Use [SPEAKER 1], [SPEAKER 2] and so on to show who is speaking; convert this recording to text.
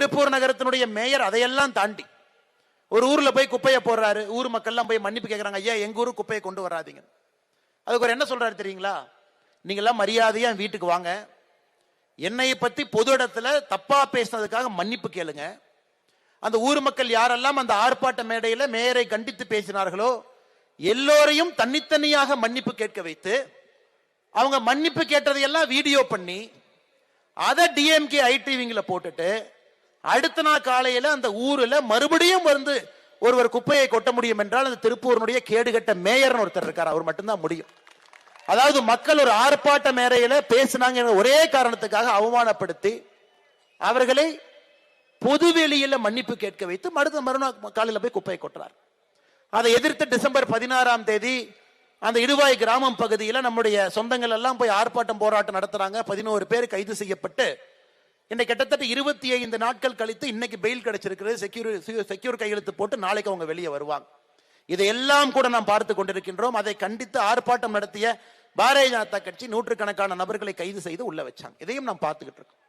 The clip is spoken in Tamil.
[SPEAKER 1] திருப்பூர் நகரத்தினுடைய மேயர் அதையெல்லாம் தாண்டி ஒரு ஊர்ல போய் குப்பையை போடுறாரு ஊர் மக்கள்லாம் போய் மன்னிப்பு கேட்கறாங்க ஐயா எங்க ஊர் குப்பையை கொண்டு வராதீங்க. அதுக்கு ஒரு என்ன சொல்றாரு தெரியுங்களா? நீங்களாம் மரியாதையா என் வீட்டுக்கு வாங்க. என்னை பத்தி பொது இடத்துல தப்பா பேசினதுக்காக மன்னிப்பு கேளுங்க. அந்த ஊர் மக்கள் யாரெல்லாம் அந்த ஆர்ப்பாட்ட மேடையில மேயரை கண்டித்து பேசினார்களோ எல்லோரையும் தனித்தனியாக மன்னிப்பு கேட்க வைத்து அவங்க மன்னிப்பு கேட்டதையெல்லாம் வீடியோ பண்ணி அதை டிஎம்கே ஐடிவிங்கில் போட்டுட்டு அடுத்த நாள் காலையில அந்த ஊர்ல மறுபடியும் வந்து ஒருவர் குப்பையை கொட்ட முடியும் என்றால் அந்த திருப்பூரனுடைய கேடுகட்ட மேயர்னு ஒருத்தர் இருக்கார். அவர் மட்டும்தான் முடியும். அதாவது மக்கள் ஒரு ஆர்ப்பாட்ட மேடையில பேசினாங்க ஒரே காரணத்துக்காக அவமானப்படுத்தி அவர்களை பொதுவெளியில மன்னிப்பு கேட்க வைத்து மருத மறுநாள் காலையில போய் குப்பையை கொட்டுறார். அதை எதிர்த்து டிசம்பர் பதினாறாம் தேதி அந்த இடுவாய் கிராமம் பகுதியில் நம்முடைய சொந்தங்கள் எல்லாம் போய் ஆர்ப்பாட்டம் போராட்டம் நடத்துறாங்க. பதினோரு பேர் கைது செய்யப்பட்டு இந்த கிட்டத்தட்ட இருபத்தி ஐந்து நாட்கள் கழித்து இன்னைக்கு பெயில் கிடைச்சிருக்கிறது. செக்யூர் செக்யூர் கையெழுத்து போட்டு நாளைக்கு அவங்க வெளியே வருவாங்க. இதையெல்லாம் கூட நாம் பார்த்து கொண்டிருக்கின்றோம். அதை கண்டித்து ஆர்ப்பாட்டம் நடத்திய பாரதிய ஜனதா கட்சி நூற்றுக்கணக்கான நபர்களை கைது செய்து உள்ள வச்சாங்க. இதையும் நாம் பார்த்துக்கிட்டு இருக்கோம்.